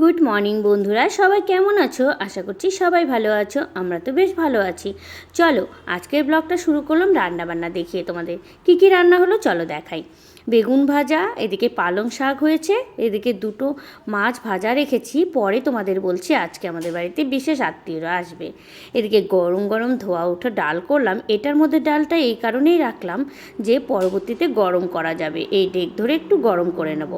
Good morning বন্ধুরা। সবাই কেমন আছো? আশা করছি সবাই ভালো আছো। আমরা তো বেশ ভালো আছি। চলো, আজকের ব্লগটা শুরু করলাম রান্না বান্না দেখিয়ে তোমাদের। কি কি রান্না হলো চলো দেখাই। বেগুন ভাজা, এদিকে পালং শাক হয়েছে, এদিকে দুটো মাছ ভাজা রেখেছি। পরে তোমাদের বলছি আজকে আমাদের বাড়িতে বিশেষ আত্মীয়রা আসবে। এদিকে গরম গরম ধোয়া ওঠা ডাল করলাম। এটার মধ্যে ডালটা এই কারণেই রাখলাম যে পরবর্তীতে গরম করা যাবে। এই ডেক ধরে একটু গরম করে নেব।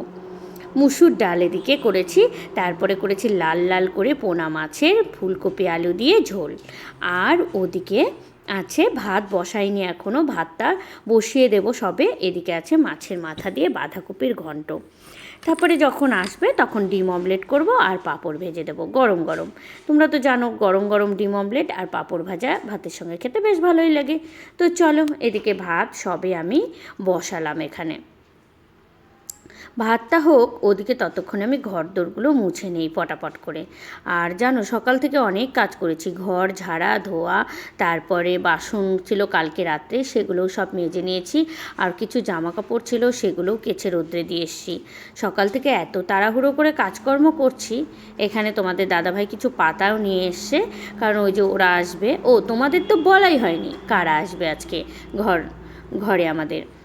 মুসুর ডাল এদিকে করেছি। তারপরে করেছি লাল লাল করে পোনা মাছের ফুলকপি আলু দিয়ে ঝোল। আর ওদিকে আছে ভাত, বসাইনি এখনও ভাতটা। বসিয়ে দেব সবে, এদিকে আছে মাছের মাথা দিয়ে বাঁধাকপির ঘন্ট। তারপরে যখন আসবে তখন ডিম অমলেট করব আর পাঁপড় ভেজে দেবো গরম গরম। তোমরা তো জানো গরম গরম ডিম অমলেট আর পাঁপড় ভাজা ভাতের সঙ্গে খেতে বেশ ভালোই লাগে। তো চলো এদিকে ভাত সবে আমি বসালাম এখানে। ভাতটা হোক, ওদিকে ততক্ষণে আমি ঘর দোরগুলো মুছে নেই পটাপট করে। আর জানো, সকাল থেকে অনেক কাজ করেছি। ঘর, ঝাড়া, ধোয়া, তারপরে বাসন ছিল কালকে রাত্রে সেগুলোও সব মেজে নিয়েছি। আর কিছু জামা কাপড় ছিল, সেগুলোও কেচে রোদ্রে দিয়ে এসছি। সকাল থেকে এত তাড়াহুড়ো করে কাজকর্ম করছি। এখানে তোমাদের দাদাভাই কিছু পাতাও নিয়ে এসছে, কারণ ওই যে ওরা আসবে। ও, তোমাদের তো বলাই হয়নি কারা আসবে আজকে ঘর, ঘরে আমাদের।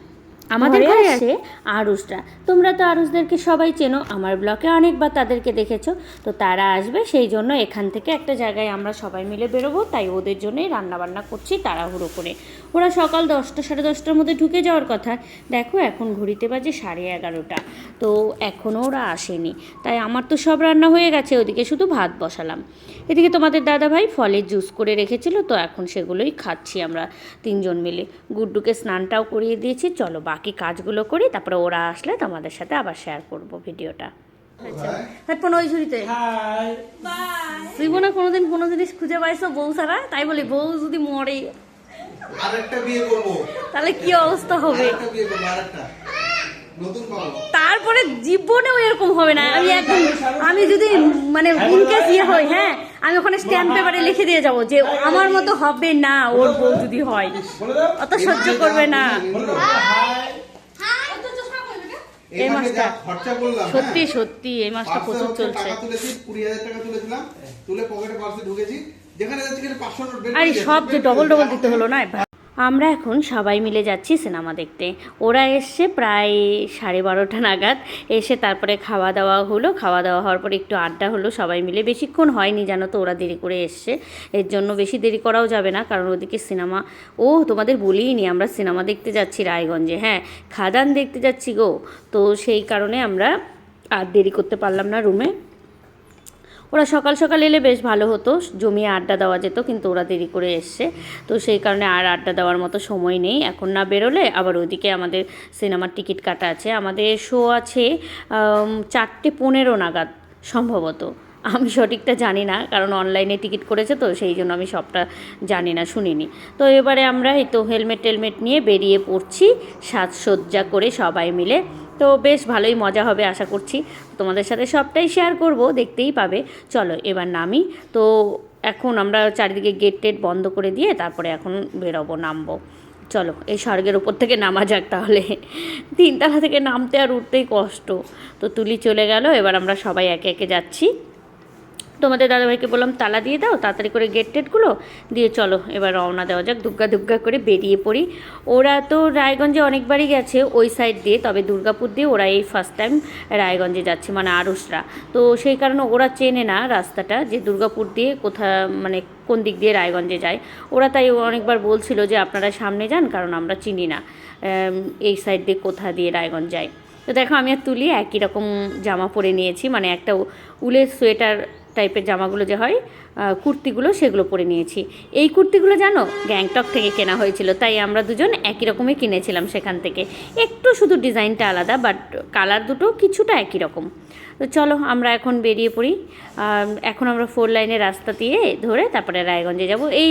আমাদের ঘরে আসে? আছে আরুষরা। তোমরা তো আরুষদেরকে সবাই চেনো আমার ব্লকে অনেকবার তাদেরকে দেখেছ। তো তারা আসবে সেই জন্য এখান থেকে একটা জায়গায় আমরা সবাই মিলে বেরোবো তাই ওদের জন্যই রান্নাবান্না করছি তাড়াহুড়ো করে। ওরা সকাল দশটা সাড়ে দশটার মধ্যে ঢুকে যাওয়ার কথা। দেখো এখন ঘড়িতে বাজে সাড়ে এগারোটা। তো এখনও ওরা আসেনি। তাই আমার তো সব রান্না হয়ে গেছে ওদিকে শুধু ভাত বসালাম। এদিকে তোমাদের দাদাভাই ফলের জুস করে রেখেছিল তো এখন সেগুলোই খাচ্ছি আমরা তিনজন মিলে। গুড্ডুকে স্নানটাও করিয়ে দিয়েছি চলো বাকি কাজগুলো করি তারপরে ওরা আসলে তোমাদের সাথে আবার শেয়ার করব ভিডিওটা। তারপর ওই ঝুড়িতে। তুই না কোনোদিন কোনো জিনিস খুঁজে পাইছো বউ ছাড়া? তাই বলি বউ যদি মরে। আরেকটা বিয়ে করব। তাহলে কি অবস্থা হবে? আরেকটা বিয়ে করব আরেকটা। তারপরে জীবনেও এরকম হবে না। আমি একদম আমি যদি মানে ইনকেস ইয়ে হই হ্যাঁ আমি ওখানে স্ট্যাম্প পেপারে লিখে দিয়ে যাব যে আমার মতো হবে না ওর বউ যদি হয়। অত সহ্য করবে না। এই মাসটা। করলাম সত্যি হ্যাঁ, সত্যি এই মাসটা প্রচুর চলছে। আরে সব যে ডবল ডবল দিতে হলো না আমরা এখন সবাই মিলে যাচ্ছি সিনেমা দেখতে। ওরা এসছে প্রায় সাড়ে বারোটা নাগাদ এসে তারপরে খাওয়া দাওয়া হলো। খাওয়া দাওয়া হওয়ার পরে একটু আড্ডা হলো, সবাই মিলে। বেশিক্ষণ হয়নি জানো তো, ওরা দেরি করে এসছে। এর জন্য বেশি দেরি করাও যাবে না, কারণ ওদিকে সিনেমা ও তোমাদের বলিনি, আমরা সিনেমা দেখতে যাচ্ছি রায়গঞ্জে। হ্যাঁ খাদান দেখতে যাচ্ছি গো। তো সেই কারণে আমরা আর দেরি করতে পারলাম না রুমে ওরা সকাল সকাল এলে বেশ ভালো হতো। জমিয়ে আড্ডা দেওয়া যেত, কিন্তু ওরা দেরি করে এসছে। তো সেই কারণে আর আড্ডা দেওয়ার মতো সময় নেই। এখন না বেরোলে আবার ওদিকে আমাদের সিনেমার টিকিট কাটা আছে। আমাদের শো আছে চারটে পনেরো নাগাদ সম্ভবত। আমি সঠিকটা জানি না, কারণ অনলাইনে টিকিট করেছে তো, সেই জন্য আমি সবটা জানি না, শুনিনি। তো এবারে আমরা এই তো হেলমেট টেলমেট নিয়ে বেরিয়ে পড়ছি, সাজসজ্জা করে সবাই মিলে। তো বেশ ভালোই মজা হবে আশা করছি। তোমাদের সাথে সবটাই শেয়ার করব, দেখতেই পাবে। চলো, এবার নামি। তো এখন আমরা চারিদিকে গেট টেট বন্ধ করে দিয়ে তারপরে এখন বেরোবো, নামবো। চলো, এই স্বর্গের উপর থেকে নামা যাক তাহলে। তিনতলা থেকে নামতে আর উঠতেই কষ্ট। তো তুলি চলে গেল, এবার আমরা সবাই একে একে যাচ্ছি। তোমাদের দাদাভাইকে বললাম, তালা দিয়ে দাও, তাড়াতাড়ি করে গেট টেটগুলো দিয়ে চলো। এবার রওনা দেওয়া যাক, দুগ্গা দুগ্গা করে বেরিয়ে পড়ি। ওরা তো রায়গঞ্জে অনেকবারই গেছে ওই সাইড দিয়ে, তবে দুর্গাপুর দিয়ে ওরা এই ফার্স্ট টাইম রায়গঞ্জে যাচ্ছে মানে আরুষরা তো সেই কারণে ওরা চেনে না রাস্তাটা যে দুর্গাপুর দিয়ে কোথা মানে কোন দিক দিয়ে রায়গঞ্জে যায়। ওরা তাই অনেকবার বলছিল যে আপনারা সামনে যান, কারণ আমরা চিনি না এই সাইড দিয়ে কোথা দিয়ে রায়গঞ্জ যায়। তো দেখো আমি আর তুলি একই রকম জামা পরে নিয়েছি মানে একটা উলের সোয়েটার টাইপের জামাগুলো যে হয় কুর্তিগুলো সেগুলো পরে নিয়েছি। এই কুর্তিগুলো জানো, গ্যাংটক থেকে কেনা হয়েছিল, তাই আমরা দুজন একই রকমই কিনেছিলাম সেখান থেকে। একটু শুধু ডিজাইনটা আলাদা, বাট কালার দুটো কিছুটা একই রকম। তো চলো, আমরা এখন বেরিয়ে পড়ি। এখন আমরা ফোর লাইনের রাস্তা দিয়ে ধরে তারপরে রায়গঞ্জে যাব। এই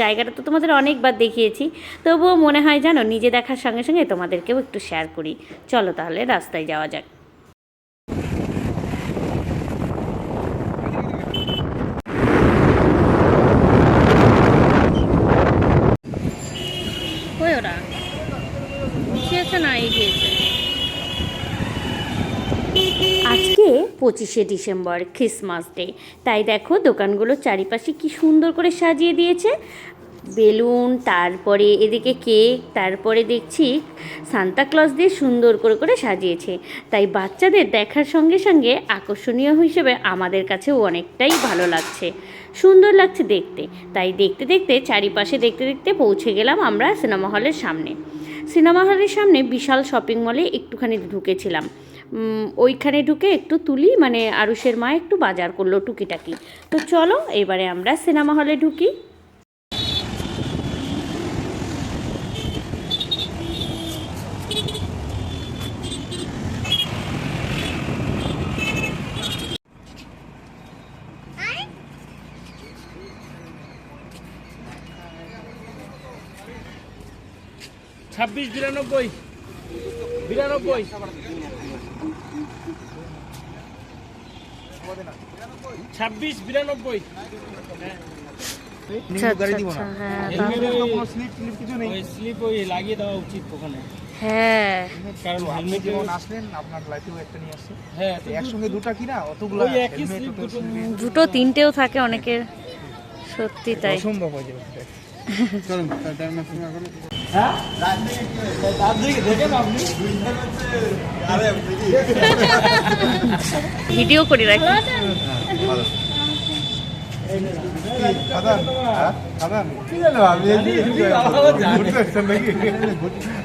জায়গাটা তো তোমাদের অনেকবার দেখিয়েছি। তবুও মনে হয় জানো, নিজে দেখার সঙ্গে সঙ্গে তোমাদেরকেও একটু শেয়ার করি। চলো তাহলে রাস্তায় যাওয়া যাক কই ওরা পিছিয়েছে না এগিয়েছে আজকে পঁচিশে ডিসেম্বর খ্রিসমাস ডে তাই দেখো, দোকানগুলো চারিপাশে কি সুন্দর করে সাজিয়ে দিয়েছে। বেলুন, তারপরে এদিকে কেক, তারপরে দেখছি সান্তাক্লজ দিয়ে সুন্দর করে করে সাজিয়েছে। তাই বাচ্চাদের দেখার সঙ্গে সঙ্গে আকর্ষণীয় হিসেবে আমাদের কাছেও অনেকটাই ভালো লাগছে। সুন্দর লাগছে দেখতে। তাই দেখতে দেখতে, চারিপাশে দেখতে দেখতে পৌঁছে গেলাম আমরা সিনেমা হলের সামনে। সিনেমা হলের সামনে বিশাল শপিং মলে একটুখানি ঢুকেছিলাম। ওইখানে ঢুকে একটু তুলি মানে আরুষের মা একটু বাজার করল টুকিটাকি। তো চলো, এবারে আমরা সিনেমা হলে ঢুকি। ছাব্বিশ বিরানব্বই। বিরানব্বই। ছাব্বিশ বিরানব্বই। হ্যাঁ। হ্যাঁ কারণ হেলমেট আসলেন আপনার লাইফেও একটা নিয়ে আসছে। হ্যাঁ একসঙ্গে দুটা কিনা? অতগুলো ওই একই স্লিপ দুটো দুটো তিনটেও থাকে অনেকের। সত্যি তাই। অসম্ভব হয়ে যাবে। হ্যাঁ? ভিডিও করে রাখি। হ্যাঁ?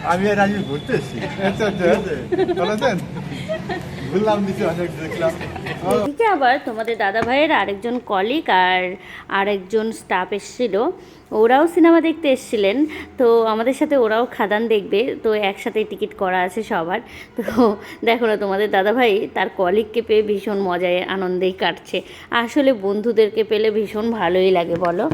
আমি নাকি আমি ঘুরতে এসছি। এদিকে আবার তোমাদের দাদা ভাইয়ের আরেকজন কলিগ আর আরেকজন স্টাফ এসেছিল। ওরাও সিনেমা দেখতে এসেছিলেন। তো আমাদের সাথে ওরাও খাদান দেখবে। তো একসাথে টিকিট করা আছে সবার। তো দেখো না, তোমাদের দাদা ভাই তার কলিগকে পেয়ে ভীষণ মজায়, আনন্দেই কাটছে। আসলে বন্ধুদেরকে পেলে ভীষণ ভালোই লাগে, বলো।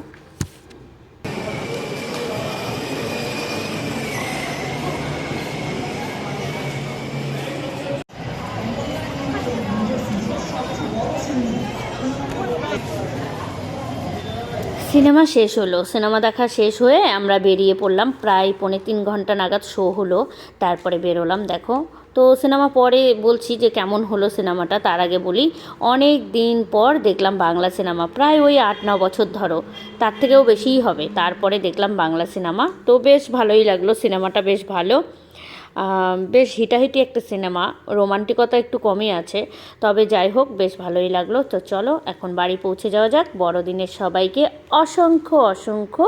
সিনেমা শেষ হলো। সিনেমা দেখা শেষ হয়ে আমরা বেরিয়ে পড়লাম। প্রায় পৌনে তিন ঘণ্টা নাগাদ শো হলো। তারপরে বেরোলাম, দেখো। তো সিনেমা পরে বলছি যে কেমন হলো সিনেমাটা, তার আগে বলি, অনেক দিন পর দেখলাম বাংলা সিনেমা। প্রায় ওই আট, ন বছর ধরো। তার থেকেও বেশিই হবে। তারপরে দেখলাম বাংলা সিনেমা। তো বেশ ভালোই লাগল। সিনেমাটা বেশ ভালো। বেশ হিটাহিটি একটা সিনেমা। রোমান্টিকতা একটু কমই আছে, তবে যাই হোক, বেশ ভালোই লাগল। তো চলো, এখন বাড়ি পৌঁছে যাওয়া যাক। বড়দিনের সবাইকে অসংখ্য অসংখ্য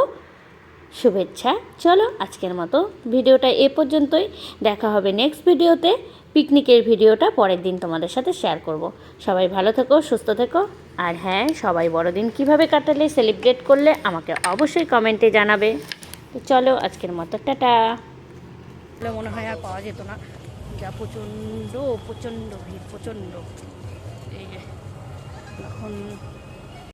শুভেচ্ছা। চলো, আজকের মতো ভিডিওটা এ পর্যন্তই। দেখা হবে নেক্সট ভিডিওতে। পিকনিকের ভিডিওটা পরের দিন তোমাদের সাথে শেয়ার করব। সবাই ভালো থেকো, সুস্থ থেকো। আর হ্যাঁ সবাই বড়দিন কীভাবে কাটালে সেলিব্রেট করলে, আমাকে অবশ্যই কমেন্টে জানাবে। তো চলো, আজকের মতো, টাটা। বলে মনে হয় আর পাওয়া যেত না। যা প্রচণ্ড প্রচণ্ড ভিড় প্রচণ্ড। এই এখন